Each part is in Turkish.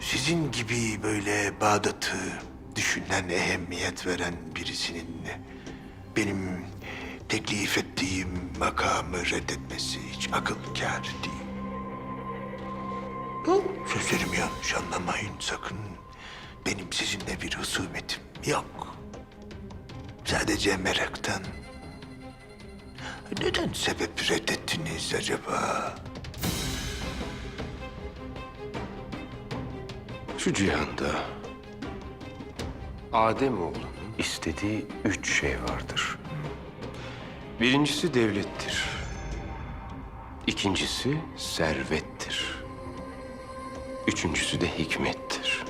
Sizin gibi böyle Bağdat'ı düşünen, ehemmiyet veren birisinin benim teklif ettiğim makamı reddetmesi hiç akıl kâr değil. Bu sözlerimi yanlış anlamayın sakın. Benim sizinle bir husumetim yok. Sadece meraktan. Neden sebep reddettiniz acaba? Şu cihanda Ademoğlunun istediği üç şey vardır. Birincisi devlettir. İkincisi servettir. Üçüncüsü de hikmettir.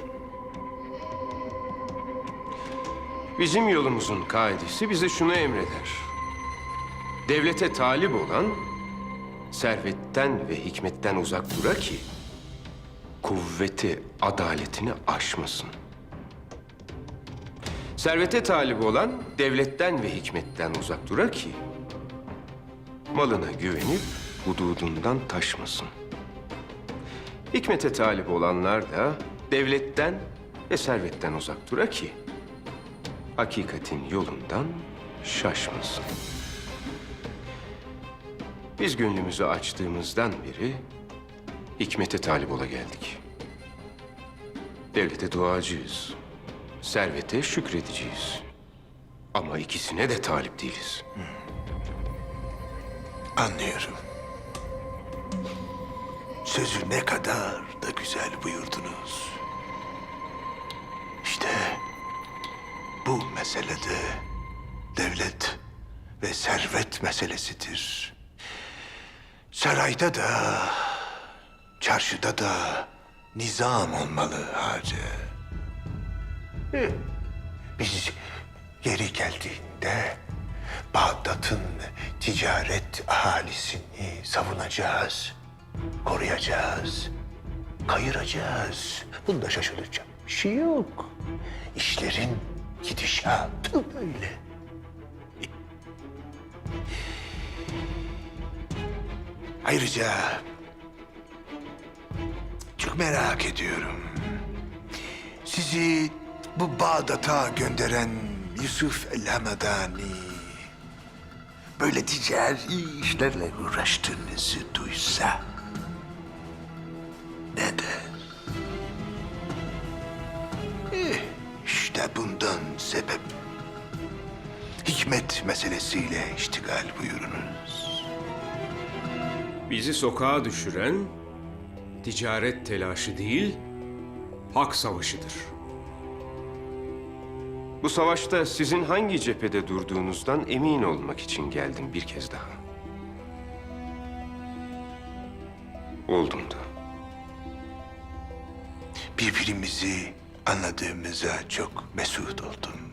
Bizim yolumuzun kaidesi bize şunu emreder. Devlete talip olan servetten ve hikmetten uzak dura ki kuvveti, adaletini aşmasın. Servete talip olan devletten ve hikmetten uzak dura ki malına güvenip hududundan taşmasın. Hikmete talip olanlar da devletten ve servetten uzak dura ki hakikatin yolundan şaşmasın. Biz gönlümüzü açtığımızdan beri hikmete talip ola geldik. Devlete duacıyız. Servete şükredeceğiz. Ama ikisine de talip değiliz. Anlıyorum. Sözü ne kadar da güzel buyurdunuz. İşte bu meselede devlet ve servet meselesidir. Sarayda da, çarşıda da nizam olmalı hacı. Biz yeri geldiğinde Bağdat'ın ticaret ahalisini savunacağız, koruyacağız, kayıracağız. Bunda şaşılacak bir şey yok. İşlerin gidişatı böyle. Ayrıca çok merak ediyorum. Sizi bu Bağdat'a gönderen Yusuf el Hamadani böyle ticari işlerle uğraştığınızı duysa ne der? Eh, işte bundan sebep hikmet meselesiyle iştigal buyurunuz. Bizi sokağa düşüren ticaret telaşı değil, hak savaşıdır. Bu savaşta sizin hangi cephede durduğunuzdan emin olmak için geldim bir kez daha. Oldum da. Birbirimizi anladığımıza çok mesut oldum.